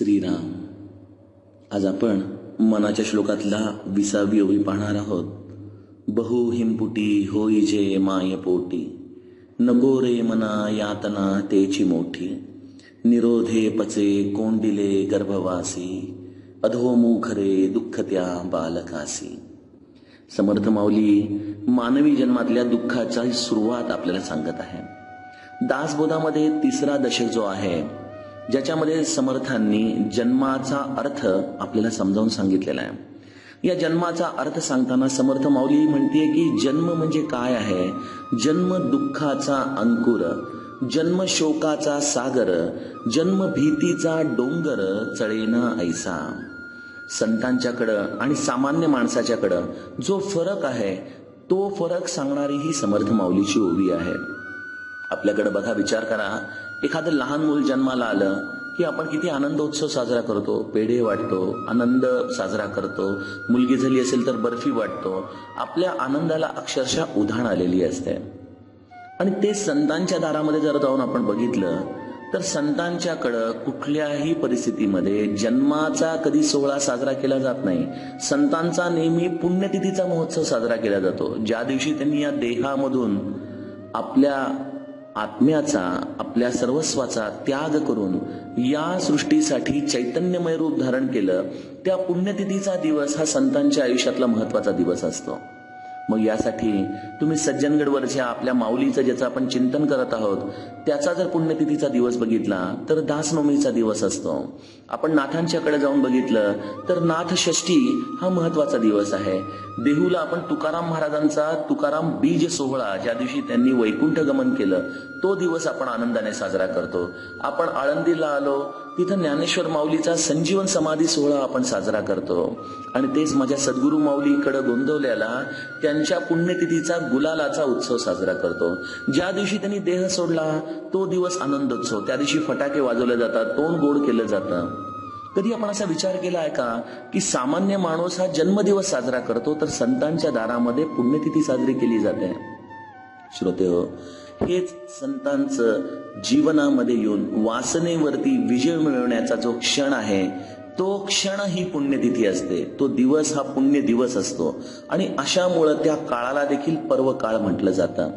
श्रीराम. आज आपण मनाच्या श्लोकातला विसावी ओवी पाहणार आहोत. बहु हिमपुटी होई जे माय पोटी. नको रे मना यातना तेची मोठी. निरोधे पचे कोंडिले गर्भवासी. अधोमुख रे दुःख त्या बालकासी. समर्थ माऊली मानवी जन्मातल्या दुःखाची सुरुवात आपल्याला सांगत आहे. दासबोधामध्ये तिसरा दशक जो आहे ज्याच्यामध्ये समर्थांनी जन्माचा अर्थ आपल्याला समजावून सांगितलेला आहे. या जन्माचा अर्थ सांगताना समर्थ माऊली म्हणते की जन्म म्हणजे काय आहे? जन्म दुःखाचा अंकुर जन्म शोकाचा सागर जन्म भीतीचा डोंगर चळेना ऐसा. संतांच्याकडं आणि सामान्य माणसाच्याकडं जो फरक आहे तो फरक सांगणारी ही समर्थ माऊलीची ओवी आहे. आपल्याकडे बघा विचार करा. एखादं लहान मूल जन्माला आलं की आपण किती आनंदोत्सव साजरा करतो. पेढे वाटतो आनंद साजरा करतो. मुलगी झाली असेल तर बर्फी वाटतो. आपल्या आनंदाला अक्षरशः उधाण आलेली असते. आणि ते संतांच्या दारामध्ये जर जाऊन आपण बघितलं तर संतांच्याकडं कुठल्याही परिस्थितीमध्ये जन्माचा कधी सोहळा साजरा केला जात नाही. संतांचा नेहमी पुण्यतिथीचा महोत्सव साजरा केला जातो. ज्या दिवशी त्यांनी या देहामधून आपल्या आत्म्याचा आपल्या सर्वस्वाचा त्याग करून या सृष्टीसाठी चैतन्यमय रूप धारण केलं त्या पुण्यतिथीचा दिवस हा संतांच्या आयुष्यातला महत्त्वाचा दिवस असतो. मग यासाठी तुम्ही सज्जनगडवरच्या आपल्या माऊलीचं ज्याचं आपण चिंतन करत आहोत त्याचा जर पुण्यतिथीचा दिवस बघितला तर दासनवमीचा दिवस असतो. आपण नाथांच्याकडे जाऊन बघितलं तर नाथ षष्ठी हा महत्त्वाचा दिवस आहे. देहूला आपण तुकाराम महाराजांचा तुकाराम बीज सोहळा ज्या दिवशी त्यांनी वैकुंठ गमन केलं तो दिवस आपण आनंदाने साजरा करतो. आपण आळंदीला आलो तिथं ज्ञानेश्वर माऊलीचा संजीवन समाधी सोहळा आपण साजरा करतो. आणि तेच माझ्या सद्गुरू माऊलीकडे गोंदवल्याला त्यांच्या पुण्यतिथीचा गुलालाचा उत्सव साजरा करतो. ज्या दिवशी त्यांनी देह सोडला तो दिवस आनंदोत्सव. त्या दिवशी फटाके वाजवले जातात तोंड गोड केलं जातं. कधी आपण असा विचार केला आहे का की सामान्य माणूस हा जन्मदिवस साजरा करतो तर संतांच्या दारामध्ये पुण्यतिथी साजरी केली जाते? श्रोते हो हेच संतांचं जीवनामध्ये येऊन वासनेवरती विजय मिळवण्याचा जो क्षण आहे तो क्षण ही पुण्यतिथी असते. तो दिवस हा पुण्य दिवस असतो. आणि अशामुळं त्या काळाला देखील पर्व काळ म्हटलं जातं.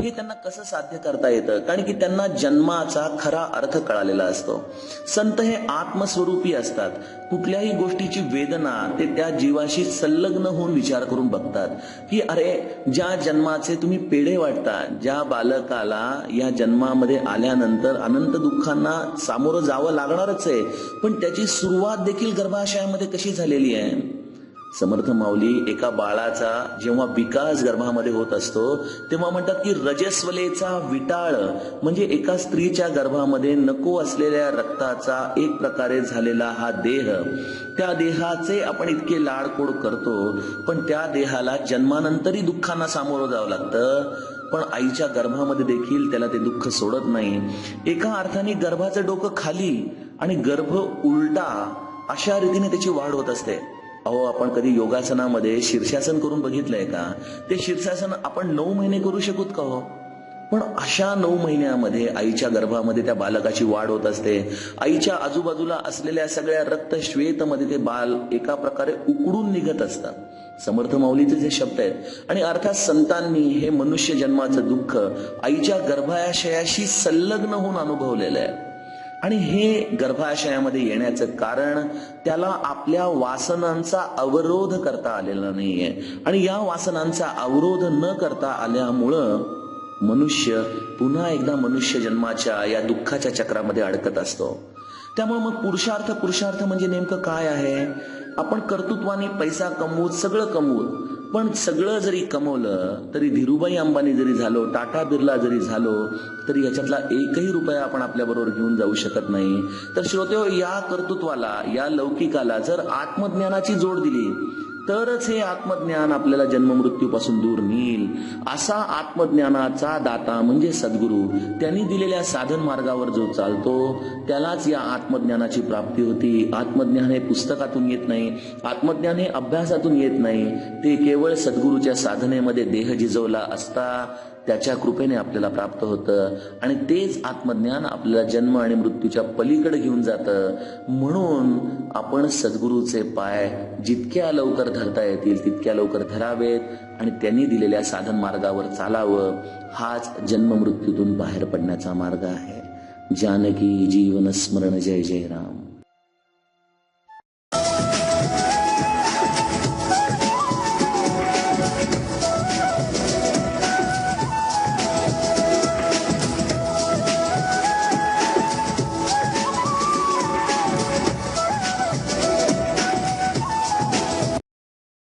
हे त्यांना कसं साध्य करता येतं? कारण की त्यांना जन्माचा खरा अर्थ कळालेला असतो. संत हे आत्मस्वरूपी असतात. कुठल्याही गोष्टीची वेदना ते त्या जीवाशी संलग्न होऊन विचार करून बघतात. की अरे ज्या जन्माचे तुम्ही पेढे वाटता ज्या बालकाला या जन्मामध्ये आल्यानंतर अनंत दुःखांना सामोरं जावं लागणारच आहे. पण त्याची सुरुवात देखील गर्भाशयामध्ये कशी झालेली आहे? समर्थ माऊली एका बाळाचा जेव्हा विकास गर्भामध्ये होत असतो तेव्हा म्हणतात की रजस्वलेचा विटाळ म्हणजे एका स्त्रीच्या गर्भामध्ये नको असलेल्या रक्ताचा एक प्रकारे झालेला हा देह. त्या देहाचे आपण इतके लाडकोड करतो पण त्या देहाला जन्मानंतरही दुःखांना सामोरं जावं लागतं. पण आईच्या गर्भामध्ये देखील त्याला ते दुःख सोडत नाही. एका अर्थाने गर्भाचं डोकं खाली आणि गर्भ उलटा अशा रीतीने त्याची वाढ होत असते. अहो आपण कधी योगासनामध्ये शीर्षासन करून बघितलंय का? ते शीर्षासन आपण नऊ महिने करू शकूत का हो? पण अशा नऊ महिन्यामध्ये आईच्या गर्भामध्ये त्या बालकाची वाढ होत असते. आईच्या आजूबाजूला असलेल्या सगळ्या रक्त श्वेतमध्ये ते बाल एका प्रकारे उकडून निघत असतात. समर्थ माऊलीचे जे शब्द आहेत. आणि अर्थात संतांनी हे मनुष्य जन्माचं दुःख आईच्या गर्भाशयाशी संलग्न होऊन अनुभवलेलं आहे. आणि हे गर्भाशयामध्ये येण्याचं कारण त्याला आपल्या वासनांचा अवरोध करता आलेला नाहीये. आणि या वासनांचा अवरोध न करता आल्यामुळं मनुष्य पुन्हा एकदा मनुष्य जन्माच्या या दुःखाच्या चक्रामध्ये अडकत असतो. त्यामुळे मग पुरुषार्थ पुरुषार्थ म्हणजे नेमकं काय आहे? आपण कर्तृत्वाने पैसा कमवूत सगळं कमवूत. पण सगळं जरी कमवलं तरी धीरुबाई अंबानी जरी झालो टाटा बिर्ला जरी झालो तरी याच्यातला एकही रुपया आपण आपल्या बरोबर घेऊन जाऊ शकत नाही. तर श्रोते या कर्तृत्वाला या लौकिकाला जर आत्मज्ञानाची जोड दिली तरच हे आत्मज्ञान आपल्याला जन्ममृत्यूपासून दूर नेईल. असा आत्मज्ञानाचा दाता म्हणजे सद्गुरू. त्यांनी दिलेल्या साधन मार्गावर जो चालतो त्यालाच या आत्मज्ञानाची प्राप्ती होती. आत्मज्ञान हे पुस्तकातून येत नाही. आत्मज्ञान हे अभ्यासातून येत नाही. ते केवळ सद्गुरूच्या साधनेमध्ये देह जिजवला असता त्याच्या कृपेने आपल्याला प्राप्त होतं. आणि तेच आत्मज्ञान आपल्याला जन्म आणि मृत्यूच्या पलीकडे घेऊन जातं. म्हणून आपण सद्गुरूचे पाय जितक्या लवकर धरता येतील तितक्या लवकर धरावेत आणि त्यांनी दिलेल्या साधन मार्गावर चालावं हाच जन्म मृत्यूतून बाहेर पडण्याचा मार्ग आहे. जानकी जीवन स्मरण जय जय राम